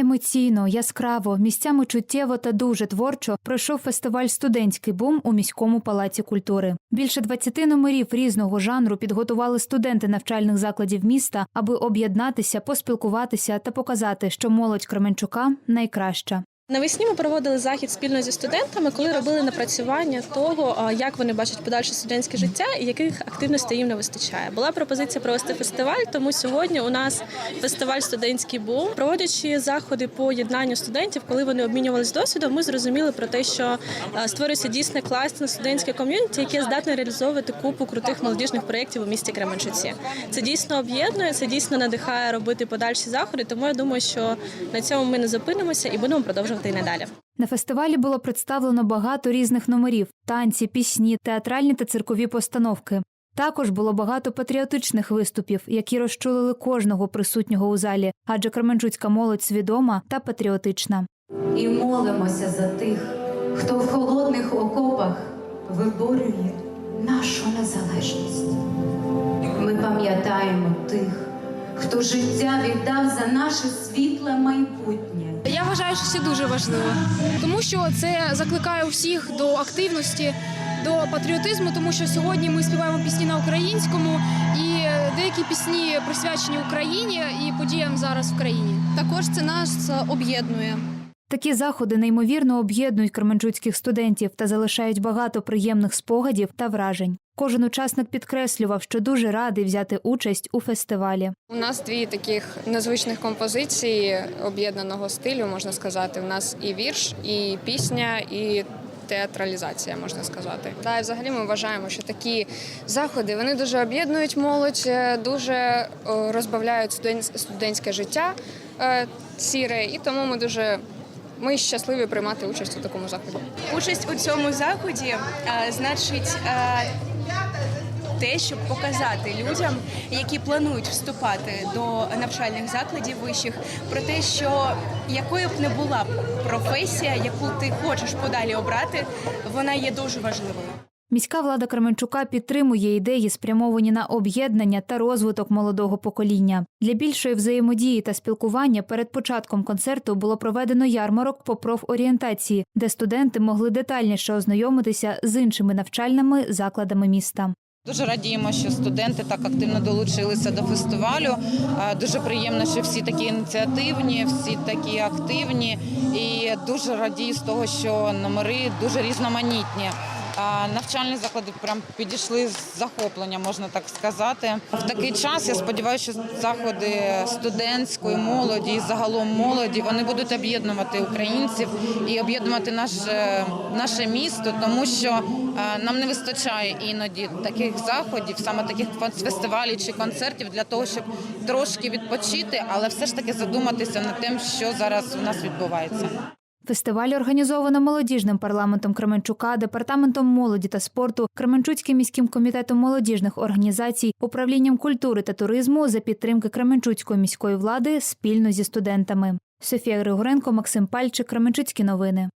Емоційно, яскраво, місцями чуттєво та дуже творчо пройшов фестиваль Студентський бум у міському палаці культури. Більше 20 номерів різного жанру підготували студенти навчальних закладів міста, аби об'єднатися, поспілкуватися та показати, що молодь Кременчука найкраща. Навесні ми проводили захід спільно зі студентами, коли робили напрацювання того, як вони бачать подальше студентське життя і яких активностей їм не вистачає. Була пропозиція провести фестиваль, тому сьогодні у нас фестиваль студентський бум. Проводячи заходи по єднанню студентів, коли вони обмінювалися досвідом, ми зрозуміли про те, що створюється дійсне класне студентське ком'юніті, яке здатне реалізовувати купу крутих молодіжних проєктів у місті Кременчуці. Це дійсно об'єднує, це дійсно надихає робити подальші заходи. Тому я думаю, що на цьому ми не зупинимося і будемо продовжувати і надалі. На фестивалі було представлено багато різних номерів: танці, пісні, театральні та циркові постановки. Також було багато патріотичних виступів, які розчулили кожного присутнього у залі, адже Кременчуцька молодь свідома та патріотична. і молимося за тих, хто в холодних окопах виборює нашу незалежність. Ми пам'ятаємо тих, хто життя віддав за наше світле майбутнє. Я вважаю, що це дуже важливо, тому що це закликає всіх до активності, до патріотизму, тому що сьогодні ми співаємо пісні на українському, і деякі пісні присвячені Україні і подіям зараз в країні. Також це нас об'єднує. Такі заходи неймовірно об'єднують кременчуцьких студентів та залишають багато приємних спогадів та вражень. Кожен учасник підкреслював, що дуже радий взяти участь у фестивалі. У нас дві таких незвичних композиції об'єднаного стилю, можна сказати. У нас і вірш, і пісня, і театралізація, можна сказати. Та взагалі ми вважаємо, що такі заходи вони дуже об'єднують молодь, е, дуже розбавляють студент- студентське життя е, сіре, і тому ми дуже ми щасливі приймати участь у такому заході. Участь у цьому заході а, значить А... те, щоб показати людям, які планують вступати до навчальних закладів вищих, про те, що якою б не була професія, яку ти хочеш подалі обрати, вона є дуже важливою. Міська влада Кременчука підтримує ідеї, спрямовані на об'єднання та розвиток молодого покоління. Для більшої взаємодії та спілкування перед початком концерту було проведено ярмарок по профорієнтації, де студенти могли детальніше ознайомитися з іншими навчальними закладами міста. Дуже радіємо, що студенти так активно долучилися до фестивалю. Е, Дуже приємно, що всі такі ініціативні, всі такі активні, і дуже радію з того, що номери дуже різноманітні. Навчальні заклади прям підійшли з захоплення, можна так сказати. В такий час я сподіваюся, що заходи студентської молоді і загалом молоді вони будуть об'єднувати українців і об'єднувати наше, наше місто, тому що нам не вистачає іноді таких заходів, саме таких фестивалів чи концертів для того, щоб трошки відпочити, але все ж таки задуматися над тим, що зараз у нас відбувається. Фестиваль організовано молодіжним парламентом Кременчука, департаментом молоді та спорту, Кременчуцьким міським комітетом молодіжних організацій, управлінням культури та туризму за підтримки Кременчуцької міської влади спільно зі студентами. Софія Григоренко, Максим Пальчик, Кременчуцькі новини.